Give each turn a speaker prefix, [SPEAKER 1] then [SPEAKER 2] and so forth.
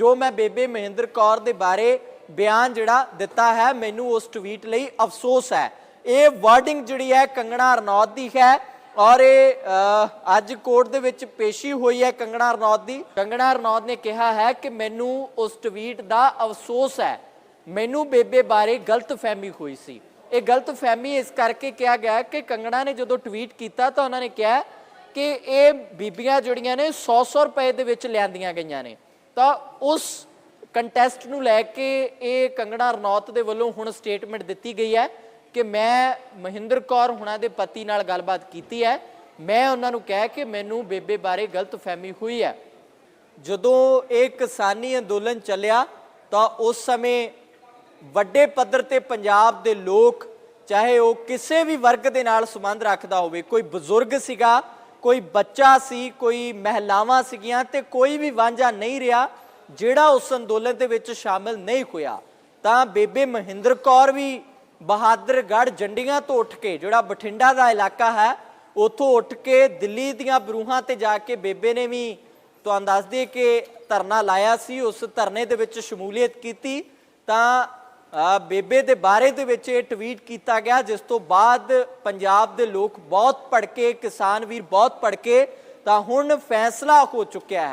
[SPEAKER 1] ਜੋ ਮੈਂ ਬੇਬੇ ਮਹਿੰਦਰ ਕੌਰ ਦੇ ਬਾਰੇ ਬਿਆਨ ਜਿਹੜਾ ਦਿੱਤਾ ਹੈ, ਮੈਨੂੰ ਉਸ ਟਵੀਟ ਲਈ ਅਫਸੋਸ ਹੈ। ਇਹ ਵਰਡਿੰਗ ਜਿਹੜੀ ਹੈ ਕੰਗਣਾ ਰਣੌਤ ਦੀ ਹੈ ਔਰ ਇਹ ਅੱਜ ਕੋਰਟ ਦੇ ਵਿੱਚ ਪੇਸ਼ੀ ਹੋਈ ਹੈ ਕੰਗਣਾ ਰਣੌਤ ਦੀ। ਕੰਗਣਾ ਰਣੌਤ ਨੇ ਕਿਹਾ ਹੈ ਕਿ ਮੈਨੂੰ ਉਸ ਟਵੀਟ ਦਾ ਅਫਸੋਸ ਹੈ। ਮੈਨੂੰ ਬੇਬੇ ਬਾਰੇ ਗਲਤਫਹਿਮੀ ਹੋਈ ਸੀ। ਇਹ ਗਲਤਫਹਿਮੀ ਇਸ ਕਰਕੇ ਕਿਹਾ ਗਿਆ ਕਿ ਕੰਗਣਾ ਨੇ ਜਦੋਂ ਟਵੀਟ ਕੀਤਾ ਤਾਂ ਉਹਨਾਂ ਨੇ ਕਿਹਾ ਕਿ ਇਹ ਬੀਬੀਆਂ ਜਿਹੜੀਆਂ ਨੇ 100-100 ਰੁਪਏ ਦੇ ਵਿੱਚ ਲਿਆਂਦੀਆਂ ਗਈਆਂ ਨੇ। ਤਾਂ ਉਸ ਕੰਟੈਸਟ ਨੂੰ ਲੈ ਕੇ ਇਹ ਕੰਗਣਾ ਰਣੌਤ ਦੇ ਵੱਲੋਂ ਹੁਣ ਸਟੇਟਮੈਂਟ ਦਿੱਤੀ ਗਈ ਹੈ ਕਿ ਮੈਂ ਮਹਿੰਦਰ ਕੌਰ ਹੁਣਾਂ ਦੇ ਪਤੀ ਨਾਲ ਗੱਲਬਾਤ ਕੀਤੀ ਹੈ। ਮੈਂ ਉਹਨਾਂ ਨੂੰ ਕਿਹਾ ਕਿ ਮੈਨੂੰ ਬੇਬੇ ਬਾਰੇ ਗਲਤਫਹਿਮੀ ਹੋਈ ਹੈ। ਜਦੋਂ ਇਹ ਕਿਸਾਨੀ ਅੰਦੋਲਨ ਚੱਲਿਆ ਤਾਂ ਉਸ ਸਮੇਂ ਵੱਡੇ ਪੱਧਰ ਤੇ ਪੰਜਾਬ ਦੇ ਲੋਕ ਚਾਹੇ ਉਹ ਕਿਸੇ ਵੀ ਵਰਗ ਦੇ ਨਾਲ ਸੰਬੰਧ ਰੱਖਦਾ ਹੋਵੇ, ਕੋਈ ਬਜ਼ੁਰਗ ਸੀਗਾ ਕੋਈ ਬੱਚਾ ਸੀ, ਕੋਈ ਮਹਿਲਾਵਾਂ ਸੀਗੀਆਂ ਤੇ ਕੋਈ ਵੀ ਵਾਂਝਾ ਨਹੀਂ ਰਿਹਾ ਜਿਹੜਾ ਉਸ ਅੰਦੋਲਨ ਦੇ ਵਿੱਚ ਸ਼ਾਮਿਲ ਨਹੀਂ ਹੋਇਆ। ਤਾਂ ਬੇਬੇ ਮਹਿੰਦਰ ਕੌਰ ਵੀ ਬਹਾਦਰਗੜ੍ਹ ਜੰਡੀਆਂ ਤੋਂ ਉੱਠ ਕੇ, ਜਿਹੜਾ ਬਠਿੰਡਾ ਦਾ ਇਲਾਕਾ ਹੈ, ਉੱਥੋਂ ਉੱਠ ਕੇ ਦਿੱਲੀ ਦੀਆਂ ਬਰੂਹਾਂ ਤੇ ਜਾ ਕੇ ਬੇਬੇ ਨੇ ਵੀ ਤੁਹਾਨੂੰ ਦੱਸ ਦਈਏ ਕਿ ਧਰਨਾ ਲਾਇਆ ਸੀ, ਉਸ ਧਰਨੇ ਦੇ ਵਿੱਚ ਸ਼ਮੂਲੀਅਤ ਕੀਤੀ। ਤਾਂ ਬੇਬੇ ਦੇ ਬਾਰੇ ਦੇ ਵਿੱਚ ਇਹ ਟਵੀਟ ਕੀਤਾ ਗਿਆ, ਜਿਸ ਤੋਂ ਬਾਅਦ ਪੰਜਾਬ ਦੇ ਲੋਕ ਬਹੁਤ ਭੜਕੇ, ਕਿਸਾਨ ਵੀਰ ਬਹੁਤ ਭੜਕੇ, ਤਾਂ ਹੁਣ ਫੈਸਲਾ ਹੋ ਚੁੱਕਿਆ ਹੈ।